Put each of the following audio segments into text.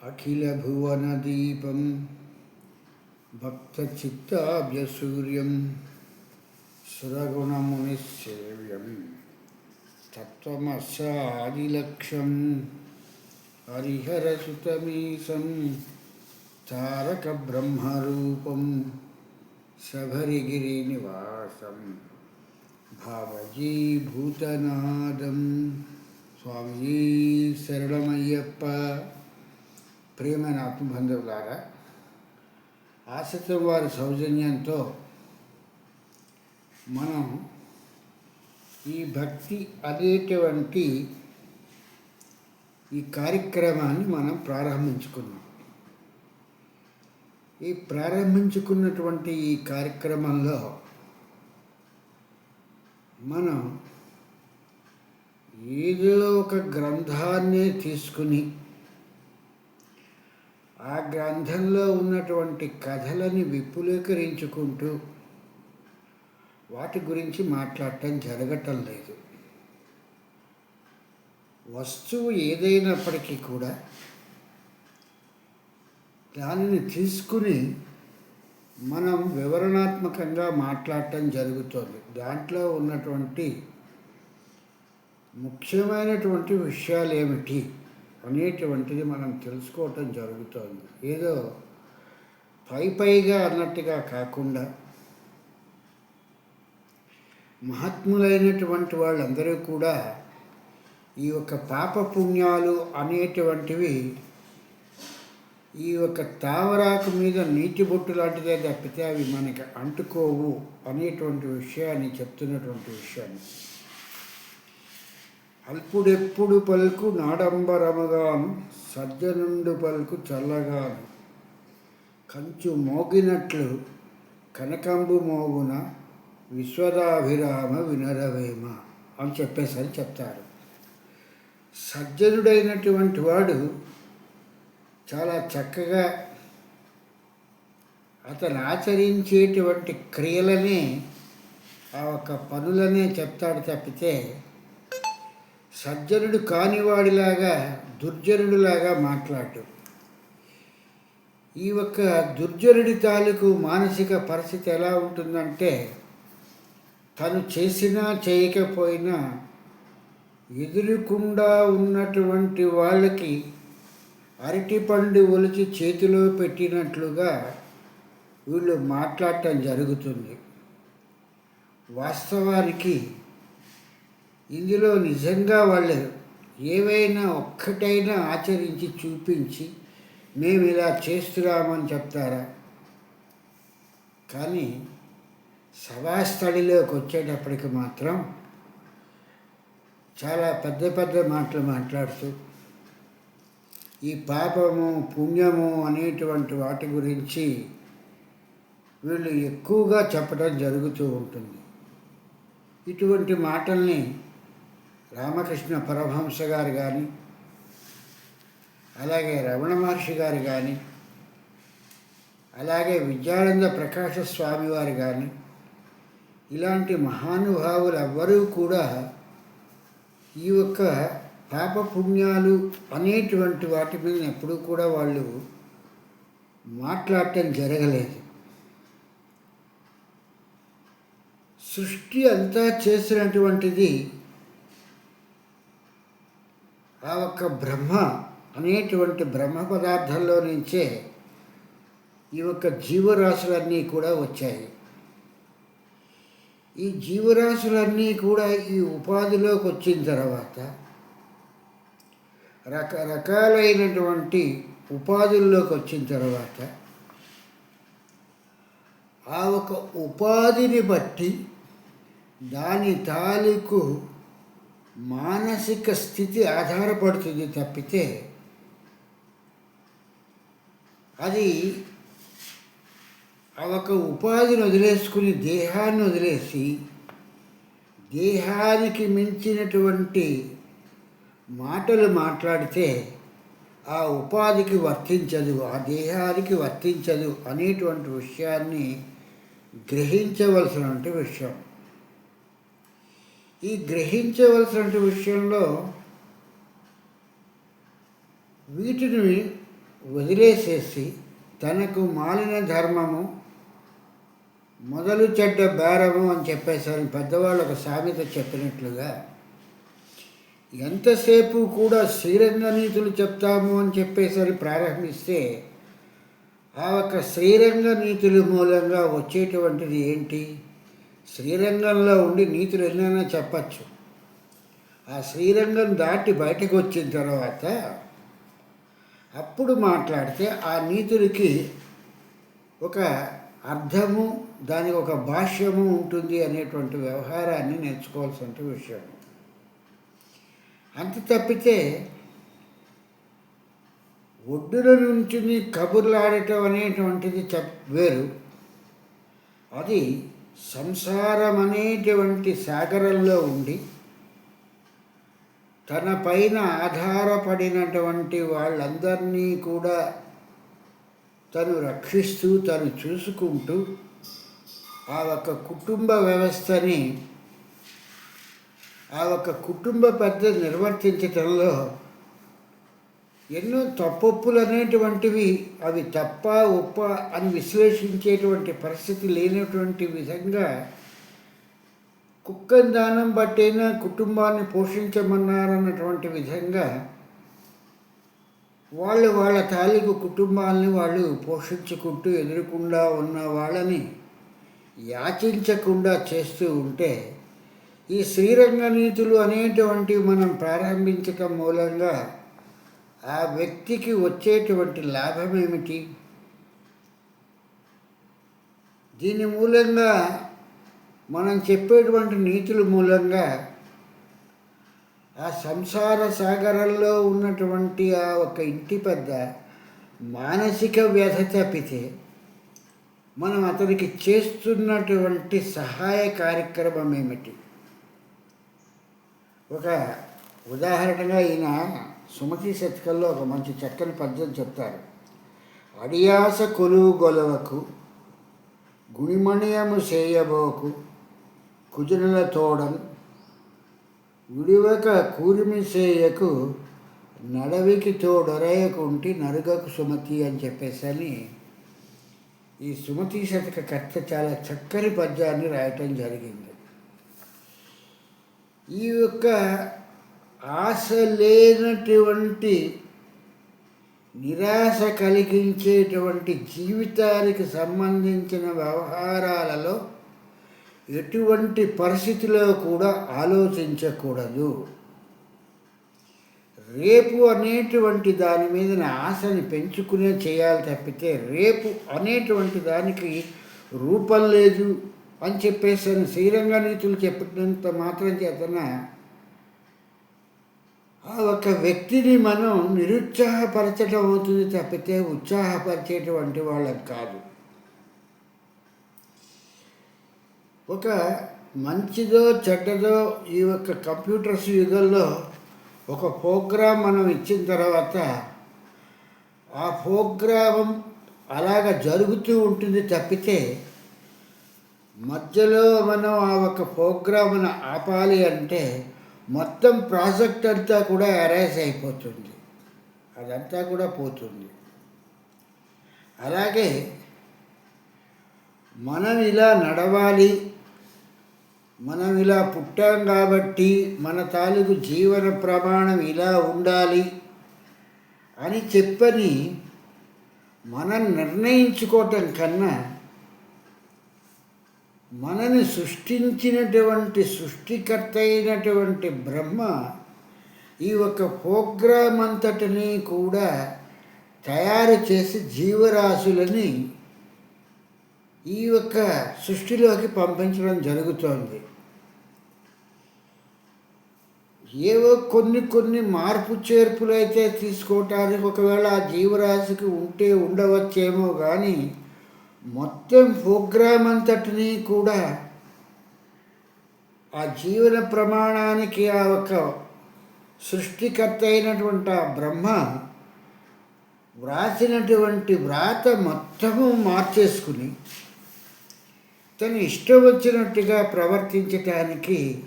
अखिलभुवनदीपं भक्तचित्ताभ्यसूर्यं सुरगुणमुनिसेव्यं तत्त्वमस्यादिलक्षं हरिहरसुतमीशं तारकब्रह्मरूपं शबरिगिरिनिवासं भावजीभूतनादं स्वामी शरणमय्यप्प ప్రియమైన ఆత్మబంధువులారా ఆసక్తం వారి సౌజన్యంతో మనం ఈ భక్తి అనేటువంటి ఈ కార్యక్రమాన్ని మనం ప్రారంభించుకున్నాం. ఈ ప్రారంభించుకున్నటువంటి ఈ కార్యక్రమంలో మనం ఏదో ఒక గ్రంథాన్ని తీసుకుని ఆ గ్రంథంలో ఉన్నటువంటి కథలని విపులీకరించుకుంటూ వాటి గురించి మాట్లాడటం జరగటం లేదు. వస్తువు ఏదైనప్పటికీ కూడా దానిని తీసుకుని మనం వివరణాత్మకంగా మాట్లాడటం జరుగుతుంది. దాంట్లో ఉన్నటువంటి ముఖ్యమైనటువంటి విషయాలు ఏమిటి అనేటువంటిది మనం తెలుసుకోవటం జరుగుతుంది. ఏదో పై పైగా అన్నట్టుగా కాకుండా మహాత్ములైనటువంటి వాళ్ళందరూ కూడా ఈ యొక్క పాప పుణ్యాలు అనేటువంటివి ఈ యొక్క తావరాకు మీద నీటి బొట్టు లాంటిదే తప్పితే అవి మనకి అంటుకోవు అనేటువంటి విషయాన్ని చెప్తున్నటువంటి విషయాన్ని. అల్పుడెప్పుడు పలుకు నాడంబరముగాను సజ్జనుండు పలుకు చల్లగాను. కంచు మోగినట్లు కనకంబు మోగున విశ్వదాభిరామ వినరవేమ అని చెప్పేసి అని చెప్తారు. సజ్జనుడైనటువంటి వాడు చాలా చక్కగా అతను ఆచరించేటువంటి క్రియలనే ఆ ఒక పనులనే చెప్తాడు తప్పితే సజ్జనుడు కానివాడిలాగా దుర్జనుడిలాగా మాట్లాడు. ఈ ఒక్క దుర్జనుడి తాలూకు మానసిక పరిస్థితి ఎలా ఉంటుందంటే తను చేసినా చేయకపోయినా ఎదురుకుండా ఉన్నటువంటి వాళ్ళకి అరటిపండు ఒలిచి చేతిలో పెట్టినట్లుగా వీళ్ళు మాట్లాడటం జరుగుతుంది. వాస్తవానికి ఇందులో నిజంగా వాళ్ళు ఏవైనా ఒక్కటైనా ఆచరించి చూపించి మేము ఇలా చేస్తున్నామని చెప్తారా? కానీ సభాస్థలిలోకి వచ్చేటప్పటికి మాత్రం చాలా పెద్ద పెద్ద మాటలు మాట్లాడుతూ ఈ పాపము పుణ్యము అనేటువంటి వాటి గురించి వీళ్ళు ఎక్కువగా చెప్పడం జరుగుతూ ఉంటుంది. ఇటువంటి మాటల్ని రామకృష్ణ పరమహంస గారు కానీ అలాగే రమణ మహర్షి గారు కానీ అలాగే విద్యానంద ప్రకాశ స్వామి వారు కానీ ఇలాంటి మహానుభావులు ఎవ్వరూ కూడా ఈ యొక్క పాపపుణ్యాలు అనేటువంటి వాటి మీద ఎప్పుడూ కూడా వాళ్ళు మాట్లాడటం జరగలేదు. సృష్టి అంతా చేసినటువంటిది ఆ ఒక్క బ్రహ్మ అనేటువంటి బ్రహ్మ పదార్థంలో నుంచే ఈ యొక్క జీవరాశులన్నీ కూడా వచ్చాయి. ఈ జీవరాశులన్నీ కూడా ఈ ఉపాధిలోకి వచ్చిన తర్వాత రకరకాలైనటువంటి ఉపాధుల్లోకి వచ్చిన తర్వాత ఆ ఒక ఉపాధిని బట్టి దాని తాలూకు మానసిక స్థితి ఆధారపడుతుంది తప్పితే అది ఆ ఒక ఉపాధిని వదిలేసుకుని దేహాన్ని వదిలేసి దేహానికి మించినటువంటి మాటలు మాట్లాడితే ఆ ఉపాధికి వర్తించదు ఆ దేహానికి వర్తించదు అనేటువంటి విషయాన్ని గ్రహించవలసినటువంటి విషయం. ఈ గ్రహించవలసిన విషయంలో వీటిని వదిలేసేసి తనకు మాలిన ధర్మము మొదలు చెడ్డ బేరము అని చెప్పేసరి పెద్దవాళ్ళు ఒక సామెత చెప్పినట్లుగా ఎంతసేపు కూడా శ్రీరంగ నీతులు చెప్తాము అని చెప్పేసరి ప్రారంభిస్తే ఆ యొక్క శ్రీరంగ నీతుల మూలంగా వచ్చేటువంటిది ఏంటి? శ్రీరంగంలో ఉండి నీతులు ఎన్నైనా చెప్పచ్చు. ఆ శ్రీరంగం దాటి బయటకు వచ్చిన తర్వాత అప్పుడు మాట్లాడితే ఆ నీతులకి ఒక అర్థము దానికి ఒక భాష్యము ఉంటుంది అనేటువంటి వ్యవహారాన్ని నేర్చుకోవాల్సిన విషయం. అంత తప్పితే ఒడ్డున నుంచి కబుర్లాడటం అనేటువంటిది చెప్ వేరు. అది సంసారం అనేటువంటి సాగరంలో ఉండి తన పైన ఆధారపడినటువంటి వాళ్ళందరినీ కూడా తను రక్షిస్తూ తను చూసుకుంటూ ఆ ఒక కుటుంబ వ్యవస్థని ఆ ఒక కుటుంబ పెద్ద నిర్వర్తించటంలో ఎన్నో తప్పొప్పులు అనేటువంటివి అవి తప్ప ఉప్ప అని విశ్లేషించేటువంటి పరిస్థితి లేనటువంటి విధంగా కుక్కని దానం బట్టైనా కుటుంబాన్ని పోషించమన్నారన్నటువంటి విధంగా వాళ్ళు వాళ్ళ తాలూకు కుటుంబాలని వాళ్ళు పోషించుకుంటూ ఎదురకుండా ఉన్న వాళ్ళని యాచించకుండా చేస్తూ ఉంటే ఈ శ్రీరంగ నీతులు అనేటువంటివి మనం ప్రారంభించక మూలంగా ఆ వ్యక్తికి వచ్చేటువంటి లాభం ఏమిటి? దీని మూలంగా మనం చెప్పేటువంటి నీతుల మూలంగా ఆ సంసార సాగరంలో ఉన్నటువంటి ఆ ఒక ఇంటి పెద్ద మానసిక వ్యధ తప్పితే మనం అతనికి చేస్తున్నటువంటి సహాయ కార్యక్రమం ఏమిటి? ఒక ఉదాహరణగా ఈయన సుమతి శతకంలో ఒక మంచి చక్కని పద్యం చెప్తారు. అడియాస కొలువు గొలవకు గుణిమణియము చేయబోకు కుజనుల తోడం విడివక కూరిమి చేయకు నడవికి తోడొరయకుంటి నరుగకు సుమతి అని చెప్పేసి అని ఈ సుమతి శతక కర్త చాలా చక్కని పద్యాన్ని రాయటం జరిగింది. ఈ యొక్క ఆశ లేనటువంటి నిరాశ కలిగించేటువంటి జీవితానికి సంబంధించిన వ్యవహారాలలో ఎటువంటి పరిస్థితిలో కూడా ఆలోచించకూడదు. రేపు అనేటువంటి దాని మీద ఆశని పెంచుకునే చేయాలి తప్పితే రేపు అనేటువంటి దానికి రూపం లేదు అని చెప్పేసి శ్రీరంగ నీతులు చెప్పినంత మాత్రం చేతన ఆ ఒక వ్యక్తిని మనం నిరుత్సాహపరచడం అవుతుంది తప్పితే ఉత్సాహపరిచేటువంటి వాళ్ళకి కాదు. ఒక మంచిదో చెడ్డదో ఈ యొక్క కంప్యూటర్స్ యుగంలో ఒక ప్రోగ్రాం మనం ఇచ్చిన తర్వాత ఆ ప్రోగ్రామం అలాగ జరుగుతూ ఉంటుంది తప్పితే మధ్యలో మనం ఆ ఒక ప్రోగ్రామ్ను ఆపాలి అంటే మొత్తం ప్రాజెక్ట్ అంతా కూడా అరైజ్ అయిపోతుంది. అదంతా కూడా పోతుంది. అలాగే మనం ఇలా నడవాలి మనం ఇలా పుట్టాం కాబట్టి మన తాలూకు జీవన ప్రమాణం ఇలా ఉండాలి అని చెప్పని మనం నిర్ణయించుకోవటం కన్నా మనని సృష్టించినటువంటి సృష్టికర్త అయినటువంటి బ్రహ్మ ఈ ఒక ప్రోగ్రామ్ అంతటిని కూడా తయారు చేసి జీవరాశులని ఈ యొక్క సృష్టిలోకి పంపించడం జరుగుతోంది. ఏవో కొన్ని కొన్ని మార్పు చేర్పులు అయితే తీసుకోవటానికి ఒకవేళ ఆ జీవరాశికి ఉంటే ఉండవచ్చేమో కానీ మొత్తం ప్రోగ్రామ్ అంతటినీ కూడా ఆ జీవన ప్రమాణానికి ఆ ఒక సృష్టికర్త అయినటువంటి ఆ బ్రహ్మ వ్రాసినటువంటి వ్రాత మొత్తము మార్చేసుకుని తను ఇష్టం వచ్చినట్టుగా ప్రవర్తించటానికి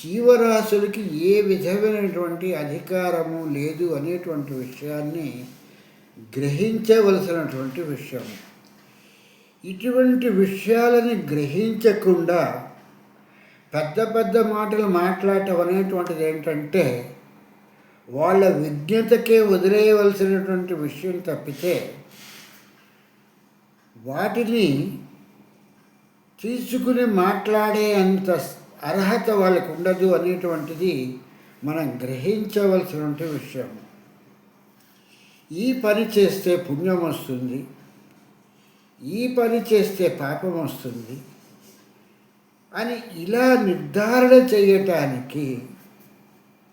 జీవరాశులకి ఏ విధమైనటువంటి అధికారము లేదు అనేటువంటి విషయాన్ని గ్రహించవలసినటువంటి విషయం. ఇటువంటి విషయాలని గ్రహించకుండా పెద్ద పెద్ద మాటలు మాట్లాడటం అనేటువంటిది ఏంటంటే వాళ్ళ విజ్ఞతకే వదిలేయవలసినటువంటి విషయం తప్పితే వాటిని తీసుకుని మాట్లాడే అంత అర్హత వాళ్ళకు ఉండదు అనేటువంటిది మనం గ్రహించవలసినటువంటి విషయం. ఈ పని చేస్తే పుణ్యం వస్తుంది. ఈ పని చేస్తే పాపం వస్తుంది అని ఇలా నిర్ధారణ చేయటానికి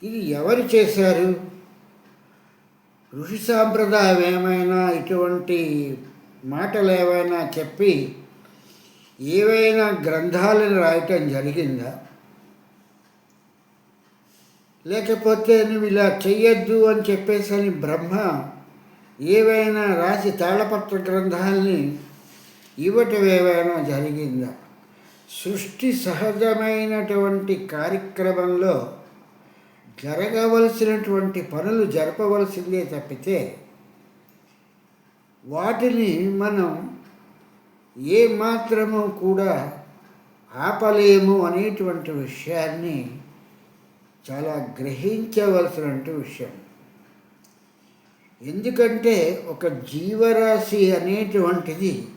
ఇది ఎవరు చేశారు? ఋషి సాంప్రదాయం ఏమైనా ఇటువంటి మాటలు ఏమైనా చెప్పి ఏవైనా గ్రంథాలను రాయటం జరిగిందా? లేకపోతే నువ్వు ఇలా చెయ్యొద్దు అని చెప్పేసి అని బ్రహ్మ ఏవైనా రాసి తాళపత్ర గ్రంథాలని ఇవ్వటం జరిగిందా? సృష్టి సహజమైనటువంటి కార్యక్రమంలో జరగవలసినటువంటి పనులు జరపవలసిందే తప్పితే వాటిని మనం ఏ మాత్రము కూడా ఆపలేము అనేటువంటి విషయాన్ని చాలా గ్రహించవలసినటువంటి విషయం. ఎందుకంటే ఒక జీవరాశి అనేటువంటిది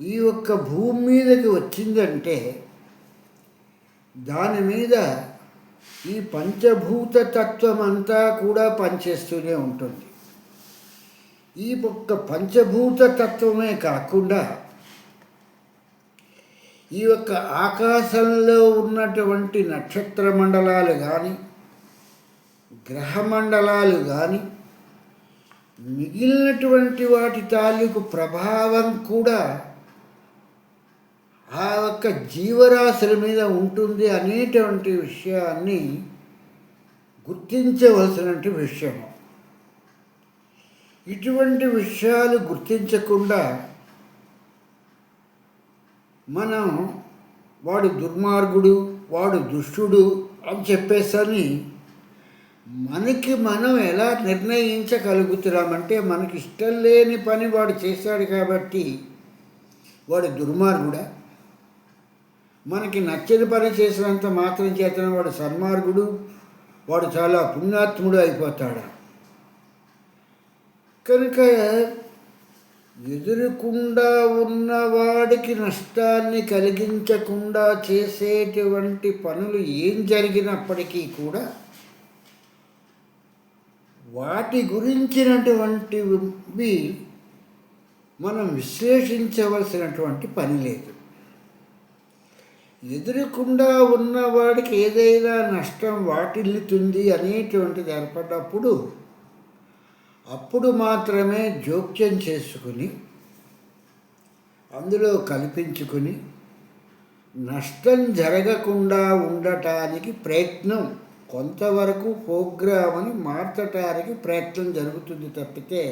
ఈ యొక్క భూమి మీదకి వచ్చిందంటే దాని మీద ఈ పంచభూత తత్వం అంతా కూడా పనిచేస్తూనే ఉంటుంది. ఈ ఒక్క పంచభూత తత్వమే కాకుండా ఈ యొక్క ఆకాశంలో ఉన్నటువంటి నక్షత్ర మండలాలు కానీ గ్రహమండలాలు కానీ మిగిలినటువంటి వాటి తాలూకు ప్రభావం కూడా ఆ యొక్క జీవరాశుల మీద ఉంటుంది అనేటువంటి విషయాన్ని గుర్తించవలసినటువంటి విషయం ఇటువంటి విషయాలు గుర్తించకుండా మనం వాడు దుర్మార్గుడు వాడు దుష్టుడు అని చెప్పేసని మనకి మనం ఎలా నిర్ణయించగలుగుతున్నామంటే మనకి ఇష్టం లేని పని వాడు చేశాడు కాబట్టి వాడు దుర్మార్గుడా? మనకి నచ్చని పని చేసినంత మాత్రం చేతన వాడు సన్మార్గుడు వాడు చాలా పుణ్యాత్ముడు అయిపోతాడు. కనుక ఎదురుకుండా ఉన్నవాడికి నష్టాన్ని కలిగించకుండా చేసేటువంటి పనులు ఏం జరిగినప్పటికీ కూడా వాటి గురించినటువంటివి మనం విశ్లేషించవలసినటువంటి పని లేదు. ఎదురకుండా ఉన్నవాడికి ఏదైనా నష్టం వాటిల్లుతుంది అనేటువంటిది ఏర్పడ్డప్పుడు అప్పుడు మాత్రమే జోక్యం చేసుకుని అందులో కల్పించుకుని నష్టం జరగకుండా ఉండటానికి ప్రయత్నం కొంతవరకు ప్రోగ్రామ్ అని మార్చటానికి ప్రయత్నం జరుగుతుంది తప్పితే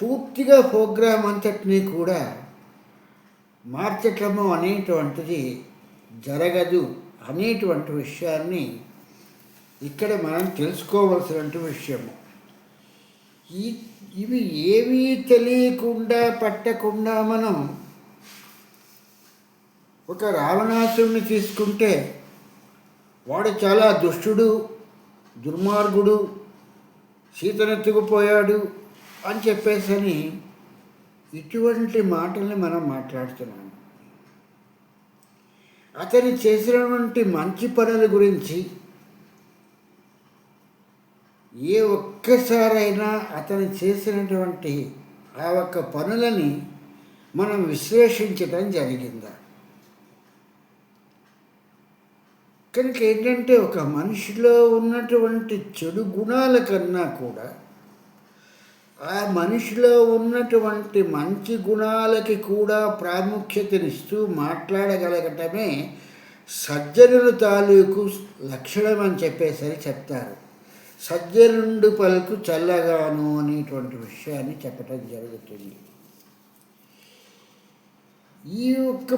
పూర్తిగా ప్రోగ్రామ్ అంతటినీ కూడా మార్చటము అనేటువంటిది జరగదు అనేటువంటి విషయాన్ని ఇక్కడ మనం తెలుసుకోవలసినటువంటి విషయము. ఈ ఇవి ఏమీ తెలియకుండా పట్టకుండా మనం ఒక రావణాసురుని తీసుకుంటే వాడు చాలా దుష్టుడు దుర్మార్గుడు సీతనెత్తుకుపోయాడు అని చెప్పేసని ఇటువంటి మాటల్ని మనం మాట్లాడుతున్నాం. అతని చేసినటువంటి మంచి పనుల గురించి ఏ ఒక్కసారైనా అతను చేసినటువంటి ఆ ఒక్క పనులని మనం విశ్లేషించడం జరిగిందా? కనుక ఏంటంటే ఒక మనిషిలో ఉన్నటువంటి చెడు గుణాల కన్నా కూడా ఆ మనిషిలో ఉన్నటువంటి మంచి గుణాలకి కూడా ప్రాముఖ్యతనిస్తూ మాట్లాడగలగటమే సజ్జనుల తాలూకు లక్షణం అని చెప్పేసరి చెప్తారు. సజ్జనుండు పలుకు చల్లగాను అనేటువంటి విషయాన్ని చెప్పటం జరుగుతుంది. ఈ యొక్క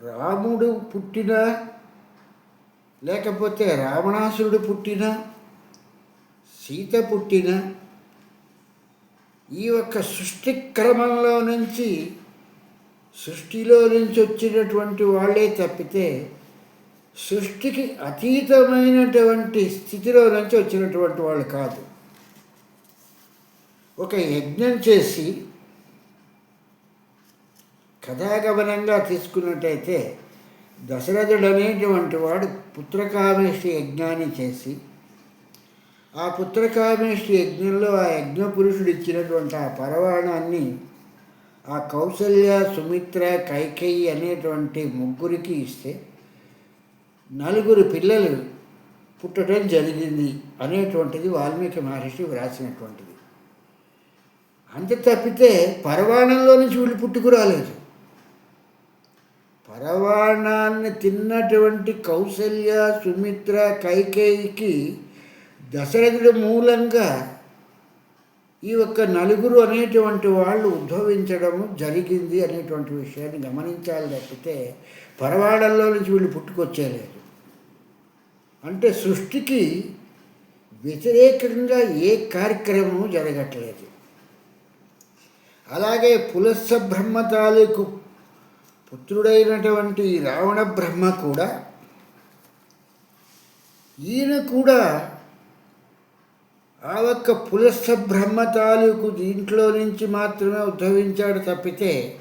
రాముడు పుట్టిన లేకపోతే రావణాసురుడు పుట్టిన సీత పుట్టిన ఈ యొక్క సృష్టి క్రమంలో నుంచి సృష్టిలో నుంచి వచ్చినటువంటి వాళ్ళే తప్పితే సృష్టికి అతీతమైనటువంటి స్థితిలో నుంచి వచ్చినటువంటి వాళ్ళు కాదు. ఒక యజ్ఞం చేసి కథాగమనంగా తీసుకున్నట్టయితే దశరథుడు అనేటువంటి వాడు పుత్రకామేష్టి యజ్ఞాన్ని చేసి ఆ పుత్రకామేశ్వరి యజ్ఞంలో ఆ యజ్ఞ పురుషుడు ఇచ్చినటువంటి ఆ పరవాణాన్ని ఆ కౌసల్య సుమిత్ర కైకేయి అనేటువంటి ముగ్గురికి ఇస్తే నలుగురు పిల్లలు పుట్టడం జరిగింది అనేటువంటిది వాల్మీకి మహర్షి వ్రాసినటువంటిది. అంత తప్పితే పరవాణంలో నుంచి వీళ్ళు పుట్టుకురాలేదు. పరవాణాన్ని తిన్నటువంటి కౌసల్య సుమిత్ర కైకేయికి దశరథుడి మూలంగా ఈ యొక్క నలుగురు అనేటువంటి వాళ్ళు ఉద్భవించడము జరిగింది అనేటువంటి విషయాన్ని గమనించాలి తప్పితే పరవాడల్లో నుంచి వీళ్ళు పుట్టుకొచ్చేయలేదు అంటే సృష్టికి వ్యతిరేకంగా ఏ కార్యక్రమము జరగట్లేదు. అలాగే పులస్స బ్రహ్మ తాలూకు పుత్రుడైనటువంటి రావణ బ్రహ్మ కూడా ఈయన కూడా ఆ ఒక్క పులస్స బ్రహ్మ తాలూకు దీంట్లో నుంచి మాత్రమే ఉద్భవించాడు తప్పితే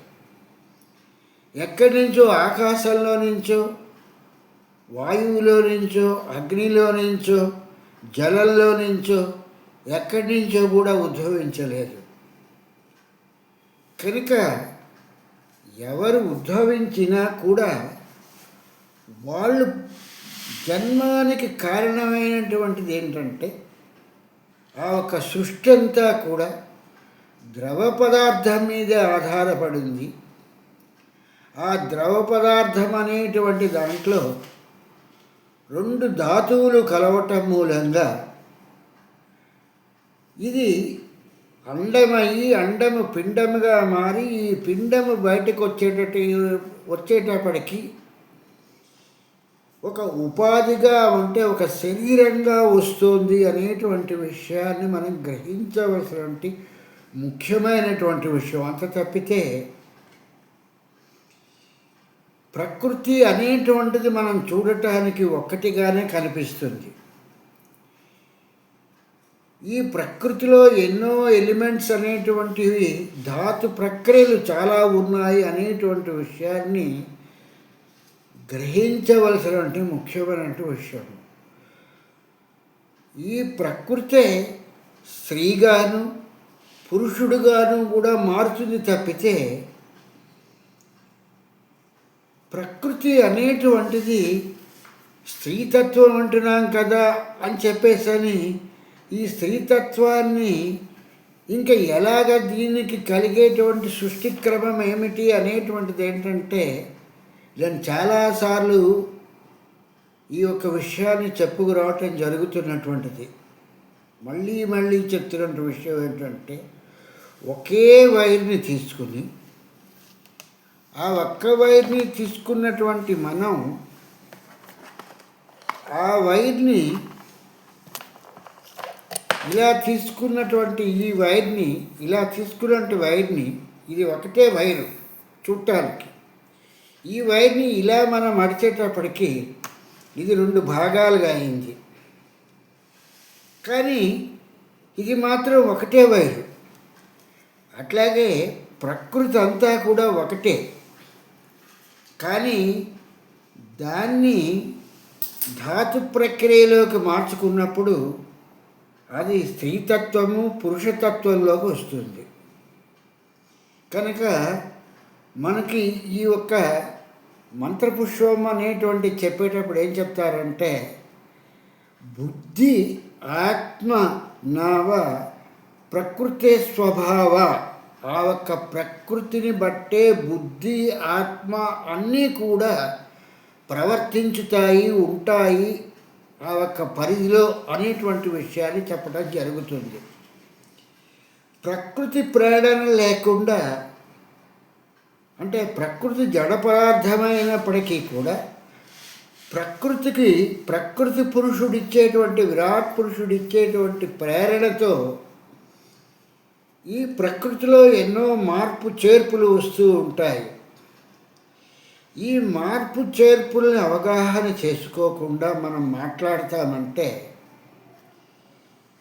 ఎక్కడి నుంచో ఆకాశంలో నుంచో వాయువులో నుంచో అగ్నిలో నుంచో జలంలో నుంచో ఎక్కడి నుంచో కూడా ఉద్భవించలేదు. కనుక ఎవరు ఉద్భవించినా కూడా వాళ్ళు జన్మానికి కారణమైనటువంటిది ఏంటంటే ఆ ఒక సృష్టి అంతా కూడా ద్రవ పదార్థం మీద ఆధారపడింది. ఆ ద్రవ పదార్థం అనేటువంటి దాంట్లో రెండు ధాతువులు కలవటం మూలంగా ఇది అండమయ్యి అండము పిండముగా మారి ఈ పిండము బయటకు వచ్చేటట్టు వచ్చేటప్పటికి ఒక ఉపాధిగా ఉంటే ఒక శరీరంగా వస్తుంది అనేటువంటి విషయాన్ని మనం గ్రహించవలసినటువంటి ముఖ్యమైనటువంటి విషయం. అంత తప్పితే ప్రకృతి అనేటువంటిది మనం చూడటానికి ఒక్కటిగానే కనిపిస్తుంది. ఈ ప్రకృతిలో ఎన్నో ఎలిమెంట్స్ అనేటువంటివి ధాతు ప్రక్రియలు చాలా ఉన్నాయి అనేటువంటి విషయాన్ని గ్రహించవలసినటువంటి ముఖ్యమైనటువంటి విషయం ఈ ప్రకృతే స్త్రీగాను పురుషుడుగాను కూడా మారుతుంది తప్పితే ప్రకృతి అనేటువంటిది స్త్రీతత్వం అంటున్నాం కదా అని చెప్పేసని ఈ స్త్రీతత్వాన్ని ఇంకా ఎలాగ దీనికి కలిగేటువంటి సృష్టి క్రమం ఏమిటి అనేటువంటిది ఏంటంటే నేను చాలాసార్లు ఈ యొక్క విషయాన్ని చెప్పుకురావటం జరుగుతున్నటువంటిది. మళ్ళీ మళ్ళీ చెప్తున్న విషయం ఏంటంటే ఒకే వైర్ని తీసుకుని ఆ ఒక్క వైర్ని తీసుకున్నటువంటి మనం ఆ వైర్ని ఇలా తీసుకున్నటువంటి ఈ వైర్ని ఇలా తీసుకున్నటువంటి వైర్ని ఇది ఒకటే వైరు చుట్టానికి ఈ వైర్ని ఇలా మనం అడిచేటప్పటికీ ఇది రెండు భాగాలుగా అయింది. కానీ ఇది మాత్రం ఒకటే వైరు. అట్లాగే ప్రకృతి అంతా కూడా ఒకటే. కానీ దాన్ని ధాతు ప్రక్రియలోకి మార్చుకున్నప్పుడు అది స్త్రీతత్వము పురుషతత్వంలోకి వస్తుంది. కనుక మనకి ఈ యొక్క మంత్రపుష్పం అనేటువంటి చెప్పేటప్పుడు ఏం చెప్తారంటే బుద్ధి ఆత్మ నావ ప్రకృతి స్వభావ ఆ ఒక్క ప్రకృతిని బట్టే బుద్ధి ఆత్మ అన్నీ కూడా ప్రవర్తించుతాయి ఉంటాయి ఆ ఒక్క పరిధిలో అనేటువంటి విషయాన్ని చెప్పడం జరుగుతుంది. ప్రకృతి ప్రేరణ లేకుండా అంటే ప్రకృతి జడ పదార్థమైనప్పటికీ కూడా ప్రకృతికి ప్రకృతి పురుషుడిచ్చేటువంటి విరాట్ పురుషుడిచ్చేటువంటి ప్రేరణతో ఈ ప్రకృతిలో ఎన్నో మార్పు చేర్పులు వస్తూ ఉంటాయి. ఈ మార్పు చేర్పుల్ని అవగాహన చేసుకోకుండా మనం మాట్లాడతామంటే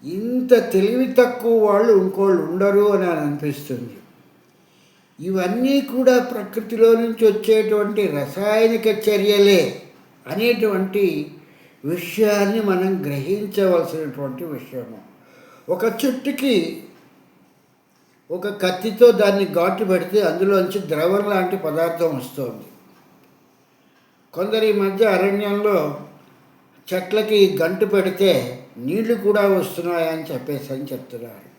ఇంత తెలివి తక్కువ వాళ్ళు ఇంకోళ్ళు ఉండరు అని అని అనిపిస్తుంది. ఇవన్నీ కూడా ప్రకృతిలో నుంచి వచ్చేటువంటి రసాయనిక చర్యలే అనేటువంటి విషయాన్ని మనం గ్రహించవలసినటువంటి విషయము. ఒక చెట్టుకి ఒక కత్తితో దాన్ని ఘాటు పెడితే అందులోంచి ద్రవం లాంటి పదార్థం వస్తుంది. కొందరు ఈ మధ్య అరణ్యంలో చెట్లకి గంటు పెడితే నీళ్ళు కూడా వస్తున్నాయని చెప్పేసి అని చెప్తున్నారు.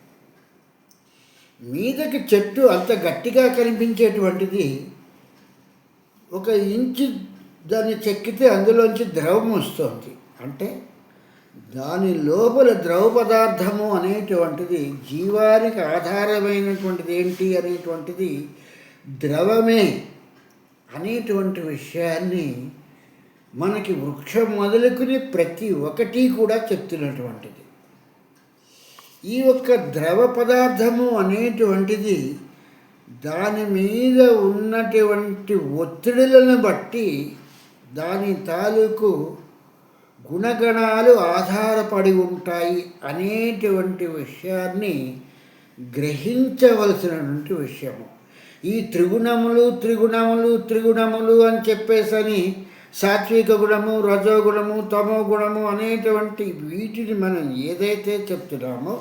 మీదకి చెట్టు అంత గట్టిగా కనిపించేటువంటిది ఒక ఇంచు దాన్ని చెక్కితే అందులోంచి ద్రవం వస్తుంది. అంటే దాని లోపల ద్రవ పదార్థము అనేటువంటిది జీవానికి ఆధారమైనటువంటిది ఏంటి అనేటువంటిది ద్రవమే అనేటువంటి విషయాన్ని మనకి వృక్షం మొదలుకుని ప్రతి ఒక్కటి కూడా చెప్తున్నటువంటిది. ఈ యొక్క ద్రవ పదార్థము అనేటువంటిది దాని మీద ఉన్నటువంటి ఒత్తిడులను బట్టి దాని తాలూకు గుణగణాలు ఆధారపడి ఉంటాయి అనేటువంటి విషయాన్ని గ్రహించవలసినటువంటి విషయము. ఈ త్రిగుణములు త్రిగుణములు త్రిగుణములు అని చెప్పేసని సాత్విక గుణము రజోగుణము తమో గుణము అనేటువంటి వీటిని మనం ఏదైతే చెప్తున్నామో